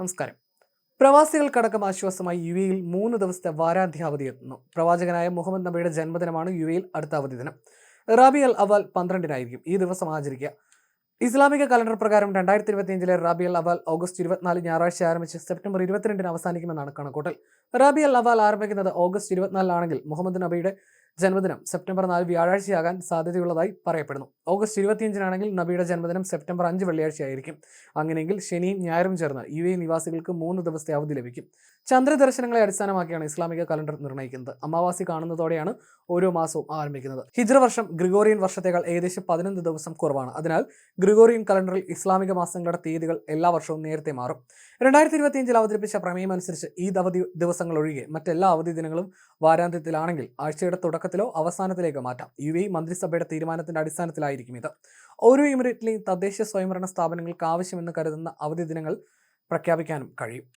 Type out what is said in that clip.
നമസ്കാരം. പ്രവാസികൾക്കടക്കം ആശ്വാസമായി യു എയിൽ മൂന്ന് ദിവസത്തെ വാരാന്ത്യ അവധി എത്തുന്നു. പ്രവാചകനായ മുഹമ്മദ് നബിയുടെ ജന്മദിനമാണ് യു എയിൽ അടുത്ത അവധി ദിനം. റാബി അൽ അവൽ പന്ത്രണ്ടിനായിരിക്കും ഈ ദിവസം ആചരിക്കുക. ഇസ്ലാമിക കലണ്ടർ പ്രകാരം രണ്ടായിരത്തി ഇരുപത്തിയഞ്ചിലെ റാബി അൽ അവൽ ഓഗസ്റ്റ് ഇരുപത്തിനാല് ഞായറാഴ്ച ആരംഭിച്ച് സെപ്റ്റംബർ ഇരുപത്തിരണ്ടിന് അവസാനിക്കുമെന്നാണ് കണക്കൂട്ടൽ. റാബി അൽ അവൽ ആരംഭിക്കുന്നത് ഓഗസ്റ്റ് ഇരുപത്തിനാലിലാണെങ്കിൽ മുഹമ്മദ് നബിയുടെ ജന്മദിനം സെപ്റ്റംബർ നാല് വ്യാഴാഴ്ചയാകാൻ സാധ്യതയുള്ളതായി പറയപ്പെടുന്നു. ഓഗസ്റ്റ് ഇരുപത്തിയഞ്ചിനാണെങ്കിൽ നബിയുടെ ജന്മദിനം സെപ്റ്റംബർ അഞ്ച് വെള്ളിയാഴ്ചയായിരിക്കും. അങ്ങനെയെങ്കിൽ ശനിയും ഞായറും ചേർന്ന് യു എ നിവാസികൾക്ക് മൂന്ന് ദിവസത്തെ അവധി ലഭിക്കും. ചന്ദ്രദർശനങ്ങളെ അടിസ്ഥാനമാക്കിയാണ് ഇസ്ലാമിക കലണ്ടർ നിർണയിക്കുന്നത് അമാവാസി കാണുന്നതോടെയാണ് ഓരോ മാസവും ആരംഭിക്കുന്നത്. ഹിജ്ര വർഷം ഗ്രിഗോറിയൻ വർഷത്തേക്കാൾ ഏകദേശം പതിനൊന്ന് ദിവസം കുറവാണ്. അതിനാൽ ഗ്രിഗോറിയൻ കലണ്ടറിൽ ഇസ്ലാമിക മാസങ്ങളുടെ തീയതികൾ എല്ലാ വർഷവും നേരത്തെ മാറും. രണ്ടായിരത്തി ഇരുപത്തിയഞ്ചിൽ അവതരിപ്പിച്ച പ്രമേയം അനുസരിച്ച് ഈ അവധി ദിവസങ്ങൾ ഒഴികെ മറ്റെല്ലാ അവധി ദിനങ്ങളും വാരാന്ത്യത്തിലാണെങ്കിൽ ആഴ്ചയുടെ തുടക്കത്തിലോ അവസാനത്തിലേക്കോ മാറ്റാം. യു എ മന്ത്രിസഭയുടെ തീരുമാനത്തിന്റെ അടിസ്ഥാനത്തിലായിരിക്കും ഇത്. ഓരോ എമിറേറ്റിലെയും തദ്ദേശ സ്വയംഭരണ സ്ഥാപനങ്ങൾക്ക് ആവശ്യമെന്ന് കരുതുന്ന അവധി ദിനങ്ങൾ പ്രഖ്യാപിക്കാനും കഴിയും.